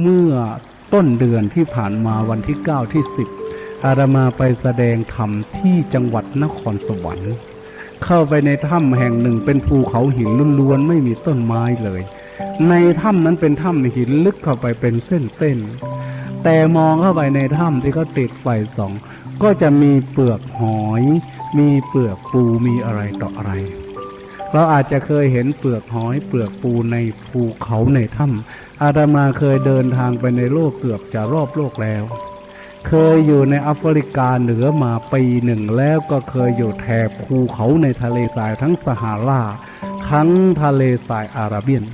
เมื่อต้นเดือนที่ผ่านมาวันที่เก้าที่สิบอาตมาไปแสดงธรรมที่จังหวัดนครสวรรค์ เข้าไปในถ้ำแห่งหนึ่งเป็นภูเขาหินล้วนๆไม่มีต้นไม้เลย ในถ้ำนั้นเป็นถ้ำหินลึกเข้าไปเป็นเส้นๆแต่มองเข้าไปในถ้ำที่เขาติดไฟส่อง ก็จะมีเปลือกหอย มีเปลือกปูมีอะไรต่ออะไร เราอาจจะเคยเห็นเปลือกหอยเปลือกปูในภูเขาในถ้ำอาตมาเคยเดินทางไปในโลกเกือบจะรอบโลกแล้ว เคยอยู่ในแอฟริกาเหนือมาปีหนึ่งแล้วก็เคยอยู่แถบภูเขาในทะเลทรายทั้งสหาราทั้งทะเลทรายอาราเบียน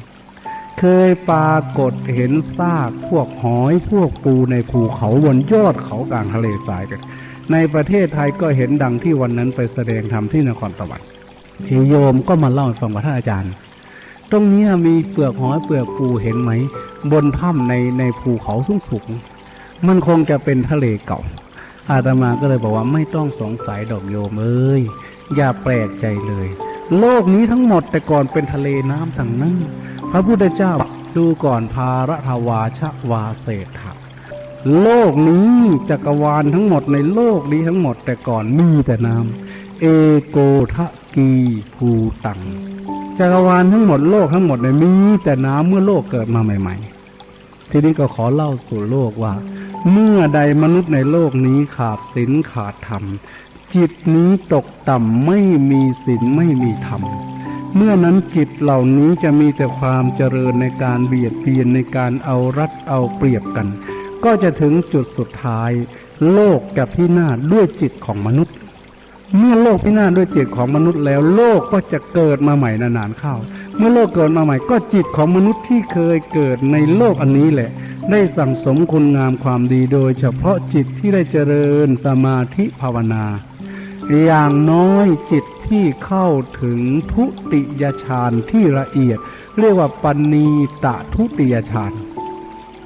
เคยปรากฏเห็นซากพวกหอยพวกปูในภูเขาบนยอดเขากลางทะเลทรายกัน ในประเทศไทยก็เห็นดังที่วันนั้นไปแสดงธรรมที่นครสวรรค์ ทีโยมก็มาเล่าให้ฟังว่าท่านอาจารย์ ตรงนี้มีเปลือกหอยเปลือกปูเห็นไหม บนถ้ำในในภูเขาสูงสูงมันคงจะเป็นทะเลเก่า อาตมาก็เลยบอกว่าไม่ต้องสงสัยดอกโยมเอ้ยอย่าแปลกใจเลย โลกนี้ทั้งหมดแต่ก่อนเป็นทะเลน้ำทั้งนั้น พระพุทธเจ้าดูก่อนพารทวาชวาเศรษฐะโลกนี้จักรวาลทั้งหมดในโลกนี้ทั้งหมดแต่ก่อนมีแต่น้ำ เอโกทะกีภูตังจักรวาลทั้งหมดโลกทั้งหมดเนี่ยมีแต่น้ำเมื่อโลกเกิดมาใหม่ ๆ ทีนี้ก็ขอเล่าสู่โลกว่า เมื่อใดมนุษย์ในโลกนี้ขาดศีลขาดธรรม จิตนี้ตกต่ำไม่มีศีลไม่มีธรรมเมื่อนั้นจิตเหล่านี้จะมีแต่ความเจริญในการเบียดเบียนในการเอารัดเอาเปรียบกัน ก็จะถึงจุดสุดท้าย โลกจะพินาศด้วยจิตของมนุษย์ เมื่อโลกพินาศด้วยจิตของมนุษย์แล้ว โลกก็จะเกิดมาใหม่นานๆเข้า เมื่อโลกเกิดมาใหม่ก็จิตของมนุษย์ที่เคยเกิดในโลกอันนี้แหละ ได้สั่งสมคุณงามความดีโดย เฉพาะจิตที่ได้เจริญสมาธิภาวนา อย่างน้อยจิตที่เข้าถึงทุติยฌานที่ละเอียด เรียกว่าปณีตะทุติยฌาน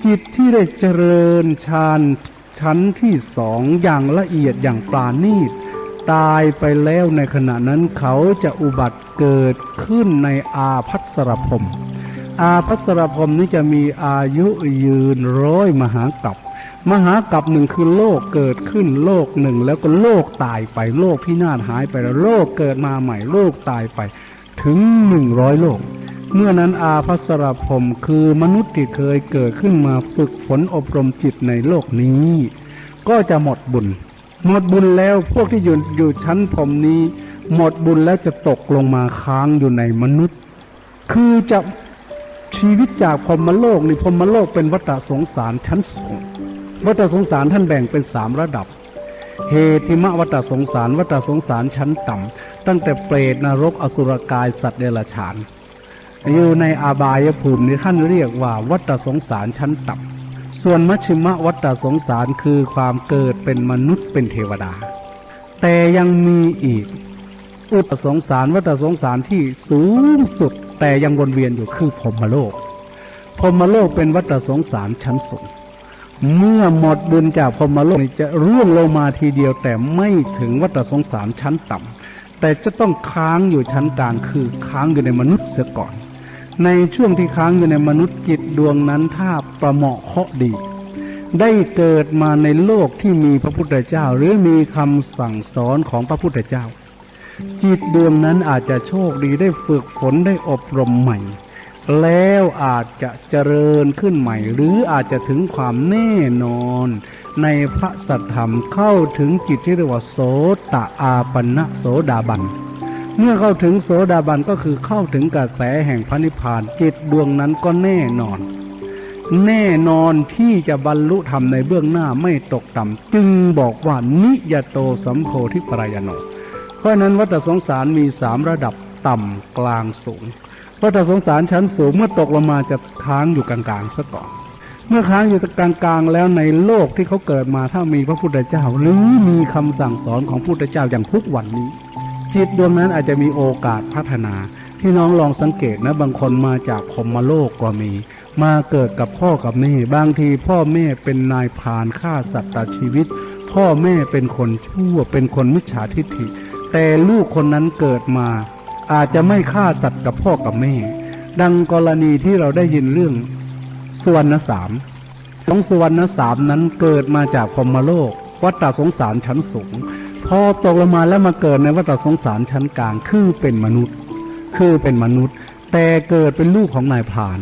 จิตที่ได้เจริญฌานชั้นที่สองอย่างละเอียดอย่างปราณีต ตายไปแล้วในขณะนั้นเขาจะอุบัติเกิดขึ้นในอาพัสรพรมอาพัสรพรมนี้จะมีอายุยืนร้อยมหากรัปมหากรัปหนึ่งคือโลกเกิดขึ้นโลกหนึ่ง แล้วก็โลกตายไปโลกพินาศหายไปแล้วโลกเกิดมาใหม่โลกตายไป ถึงหนึ่งร้อยโลก เมื่อนั้นอาภัสรพรมคือมนุษย์ที่เคยเกิดขึ้นมาฝึกฝนอบรมจิตในโลกนี้ ก็จะหมดบุญ หมดบุญแล้วพวกที่อยู่อยู่ชั้นพรหมนี้ หมดบุญแล้วจะตกลงมาค้างอยู่ในมนุษย์ คือจะชีวิตจากพรหมโลกนี่พรหมโลกเป็นวัฏสงสารชั้นสูงวัฏสงสารท่านแบ่งเป็นสามระดับเหติมะวัฏสงสารวัฏสงสารชั้นต่ำตั้งแต่เปรตนรกอสุรกายสัตว์เดรัจฉานอยู่ในอาบายภูมินี้ท่านเรียกว่าวัฏสงสารชั้นต่ำ ส่วนมัชชิมะวัฏสงสารคือความเกิดเป็นมนุษย์เป็นเทวดา แต่ยังมีอีก อุตสงสารวัฏสงสารที่สูงสุด แต่ยังวนเวียนอยู่คือพรมโลกพรมโลกเป็นวัฏสงสารชั้นสูงเมื่อหมดบุญจากพรมโลกนี่จะร่วงลงมาทีเดียวแต่ไม่ถึงวัฏสงสารชั้นต่ำแต่จะต้องค้างอยู่ชั้นกลางคือค้างอยู่ในมนุษย์เสียก่อน ในช่วงที่ค้างอยู่ในมนุษย์จิตดวงนั้นถ้าประเหมาะเคาะดี ได้เกิดมาในโลกที่มีพระพุทธเจ้า หรือมีคำสั่งสอนของพระพุทธเจ้า จิตดวงนั้นอาจจะโชคดีได้ฝึกฝนได้อบรมใหม่ แล้วอาจจะเจริญขึ้นใหม่ หรืออาจจะถึงความแน่นอนในพระสัทธรรมเข้าถึงจิตที่เรียกว่าโสตอาปันนะโสดาบัน เมื่อเข้าถึงโสดาบันก็คือเข้าถึงกระแสแห่งพระนิพพานจิตดวงนั้นก็แน่นอน แน่นอนที่จะบรรลุธรรมในเบื้องหน้าไม่ตกต่ำจึงบอกว่านิยโตสัมโพธิปรายโนเพราะนั้นวัฏสงสารมีสามระดับต่ำกลางสูงวัฏสงสารชั้นสูงเมื่อตกลงมาจะค้างอยู่กลางๆซะก่อนเมื่อค้างอยู่กลางๆแล้วในโลกที่เขาเกิดมาถ้ามีพระพุทธเจ้า หรือมีคำสั่งสอนของพระพุทธเจ้าอย่างทุกวันนี้ จิตดวงนั้นอาจจะมีโอกาสพัฒนาที่น้องลองสังเกตนะบางคนมาจากพมโลกก็มี มาเกิดกับพ่อกับแม่บางทีพ่อแม่เป็นนายพานฆ่าสัตว์ตัดชีวิต พ่อแม่เป็นคนชั่วเป็นคนมิจฉาทิฐิ แต่ลูกคนนั้นเกิดมา อาจจะไม่ฆ่าสัตว์กับพ่อกับแม่ ดังกรณีที่เราได้ยินเรื่องสุวรรณสามสองสุวรรณสามนั้นเกิดมาจากพมโลกวัฏฏสงสารชั้นสูง พอตกลงมาแล้วมาเกิดในวัฏสงสารชั้นกลางคือเป็นมนุษย์ คือเป็นมนุษย์ แต่เกิดเป็นลูกของนายพราน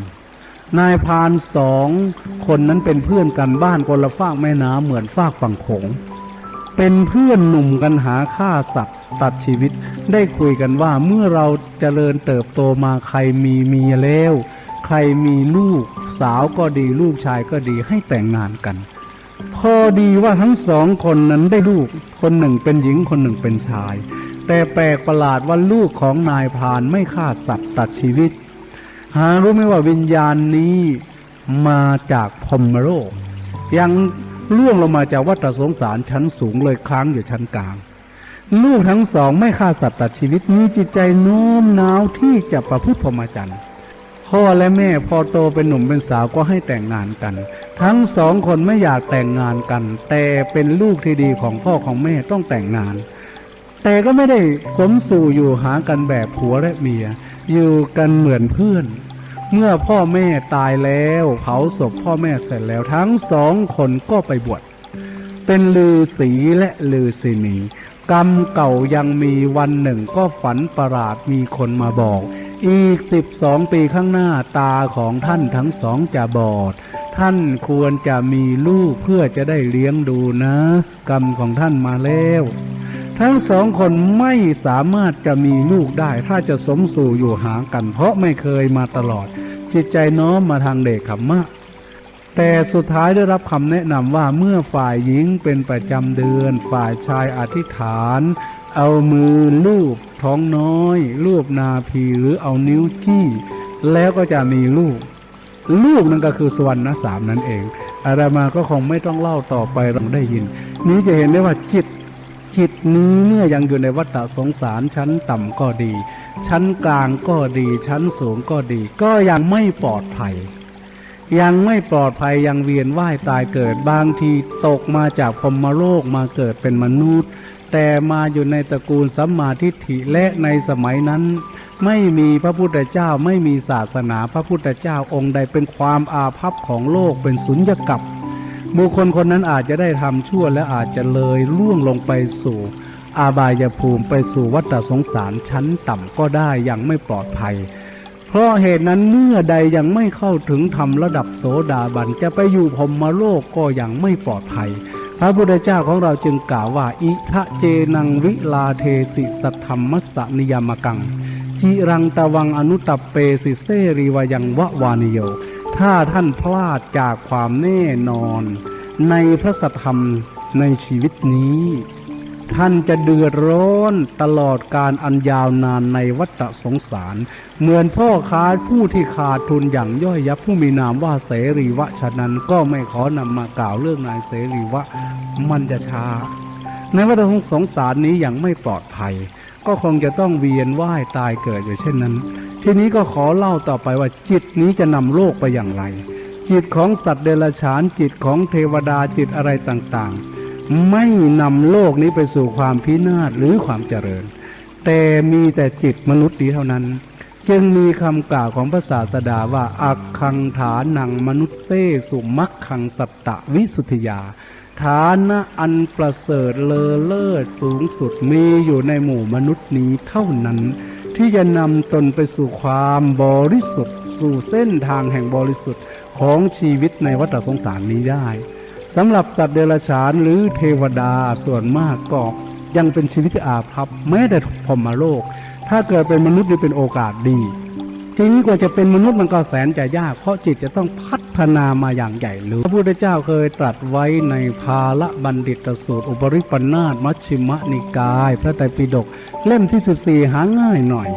นายพรานสองคนนั้นเป็นเพื่อนกันบ้านคนละฝากแม่น้ำเหมือนฝากฝั่งโขงเป็นเพื่อนหนุ่มกันหาฆ่าสัตว์ตัดชีวิต ได้คุยกันว่าเมื่อเราเจริญเติบโตมาใครมีเมียแล้ว ใครมีลูกสาวก็ดีลูกชายก็ดีให้แต่งงานกัน พอดีว่าทั้งสองคนนั้นได้ลูก คนหนึ่งเป็นหญิงคนหนึ่งเป็นชาย แต่แปลกประหลาดว่าลูกของนายพรานไม่ฆ่าสัตว์ตัดชีวิต หารู้ไหมว่าวิญญาณนี้มาจากพรมโลกยังล่วงลงมาจากวัฏสงสารชั้นสูงเลยค้างอยู่ชั้นกลาง ลูกทั้งสองไม่ฆ่าสัตว์ตัดชีวิตมีจิตใจโน้มน้าวที่จะประพฤติพรหมจรรย์ พ่อและแม่พอโตเป็นหนุ่มเป็นสาวก็ให้แต่งงานกัน ทั้งสองคนไม่อยากแต่งงานกัน แต่เป็นลูกที่ดีของพ่อของแม่ต้องแต่งงาน แต่ก็ไม่ได้สมสู่อยู่หากันแบบผัวและเมีย อยู่กันเหมือนเพื่อน เมื่อพ่อแม่ตายแล้วเผาศพพ่อแม่เสร็จแล้วทั้งสองคนก็ไปบวชเป็นลือสีและลือสีนีกรรมเก่ายังมีวันหนึ่งก็ฝันประหลาดมีคนมาบอก อีกสิบสองปีข้างหน้าตาของท่านทั้งสองจะบอด ท่านควรจะมีลูกเพื่อจะได้เลี้ยงดูนะ กรรมของท่านมาแล้วทั้งสองคนไม่สามารถจะมีลูกได้ ถ้าจะสมสู่อยู่หากัน เพราะไม่เคยมาตลอด จิตใจน้อมมาทางเด็กขมมะแต่สุดท้ายได้รับคำแนะนำว่าเมื่อฝ่ายหญิงเป็นประจำเดือน ฝ่ายชายอธิษฐาน เอามือลูบ ท้องน้อยลูบนาพีหรือเอานิ้วจี้แล้วก็จะมีลูก ลูกนั่นก็คือสวรรณสามนั่นเองอารามาก็คงไม่ต้องเล่าต่อไปเราได้ยิน นี้จะเห็นได้ว่าจิตจิตนี้เมื่อยังอยู่ในวัฏสงสารชั้นต่ำก็ดี ชั้นกลางก็ดี ชั้นสูงก็ดี ก็ยังไม่ปลอดภัย ยังไม่ปลอดภัยยังเวียนว่ายตายเกิดบางทีตกมาจากพรมโลกมาเกิดเป็นมนุษย์ แต่มาอยู่ในตระกูลสัมมาทิฏฐิและในสมัยนั้น ไม่มีพระพุทธเจ้าไม่มีศาสนาพระพุทธเจ้าองค์ใดเป็นความอาภัพของโลกเป็นสุญญกับบุคคลคนนั้นอาจจะได้ทำชั่วและอาจจะเลยล่วงลงไปสู่ อาบายภูมิไปสู่วัฏสงสารชั้นต่ำก็ได้ยังไม่ปลอดภัย เพราะเหตุนั้นเมื่อใดยังไม่เข้าถึงธรรมระดับโสดาบันจะไปอยู่พรหมโลกก็ยังไม่ปลอดภัย ระพุทธเจ้าของเราจึงกล่าวว่า อิทะเจนังวิลาเทสิสัทธรรมัสสนิยามกังจิรังตะวังอนุตัปเปสิเซรีวายังวะวานิโย ถ้าท่านพลาดจากความแน่นอน ในพระสัทธรรมในชีวิตนี้ ท่านจะเดือดร้อนตลอดการอันยาวนานในวัฏสงสาร เหมือนพ่อค้าผู้ที่ขาดทุนอย่างย่อยยับผู้มีนามว่าเสรีวะฉะนั้นก็ไม่ขอนำมากล่าวเรื่องนายเสรีวะมันจะช้า ในวัฏสงสารนี้ยังไม่ปลอดภัย ก็คงจะต้องเวียนว่ายตายเกิดอยู่เช่นนั้น ทีนี้ก็ขอเล่าต่อไปว่าจิตนี้จะนำโลกไปอย่างไร จิตของสัตว์เดรัจฉานจิตของเทวดาจิตอะไรต่างๆ ไม่นำโลกนี้ไปสู่ความพินาศหรือความเจริญ แต่มีแต่จิตมนุษย์นี้เท่านั้น จึงมีคำกล่าวของพระศาสดาว่าอักขังฐานังมนุษย์เตสุมักขังสัตตะวิสุทธิยา ฐานะอันประเสริฐเลอเลิศสูงสุดมีอยู่ในหมู่มนุษย์นี้เท่านั้น ที่จะนำตนไปสู่ความบริสุทธิ์ สู่เส้นทางแห่งบริสุทธิ์ของชีวิตในวัฏสงสารนี้ได้ สำหรับสัตว์เดรัจฉานหรือเทวดาส่วนมากก็ยังเป็นชีวิตที่อาภัพแม้แต่พรหมโลก ถ้าเกิดเป็นมนุษย์นี่เป็นโอกาสดี ทีนี้กว่าจะเป็นมนุษย์มันก็แสนจะยาก เพราะจิตจะต้องพัฒนามาอย่างใหญ่หรือพระพุทธเจ้าเคยตรัสไว้ในภาละบัณฑิตสูตร อุปริปนาตมัชิมะนิกาย พระไตรปิฎกเล่มที่ 14 หาง่ายหน่อย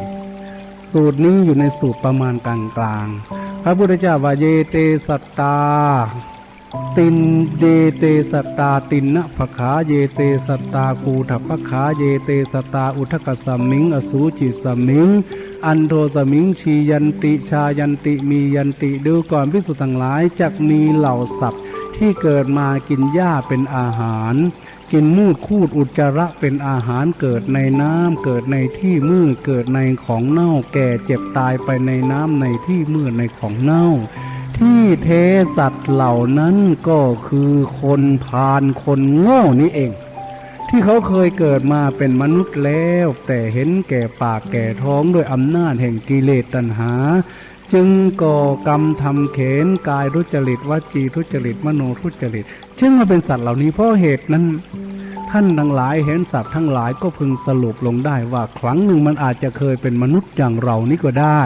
สูตรนี้อยู่ในสูตรประมาณกลางๆพระพุทธเจ้าว่าเยเตสัตตา ตินเยเตสตตาตินนะภขาเยเตสตตาคูทัพขาเยเตสตตาอุทกสมิงอสูจิสมิง อันโทสมิงชียันติชายันติมียันติดูก่อนพิสุทั้งหลายจักมีเหล่าสัตว์ที่เกิดมากินหญ้าเป็นอาหาร กินมูดคูดอุจจาระเป็นอาหารเกิดในน้ำเกิดในที่มืดเกิดในของเน่าแก่เจ็บตายไปในน้ำในที่มืดในของเน่า ที่เทสัตว์เหล่านั้นก็คือคนพาลคนโง่นี่เอง ที่เขาเคยเกิดมาเป็นมนุษย์แล้ว แต่เห็นแก่ปากแก่ท้องด้วยอำนาจแห่งกิเลสตัณหา จึงก่อกรรมทำเขนกายทุจริตวจีทุจริตมโนทุจริตจึงมาเป็นสัตว์เหล่านี้เพราะเหตุนั้นท่านทั้งหลายเห็นสัตว์ทั้งหลายก็พึงสรุปลงได้ว่าครั้งหนึ่งมันอาจจะเคยเป็นมนุษย์อย่างเรานี่ก็ได้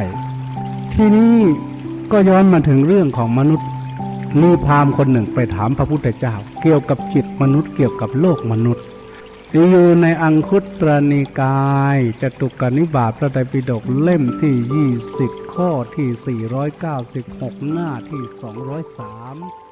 ทีนี้ ก็ย้อนมาถึงเรื่องของมนุษย์มีพราหมณ์คนหนึ่งไปถามพระพุทธเจ้า เกี่ยวกับจิตมนุษย์เกี่ยวกับโลกมนุษย์อยู่ในอังคุตรนิกายจตุกนิบาตพระไตรปิฎกเล่มที่20ข้อที่496หน้าที่203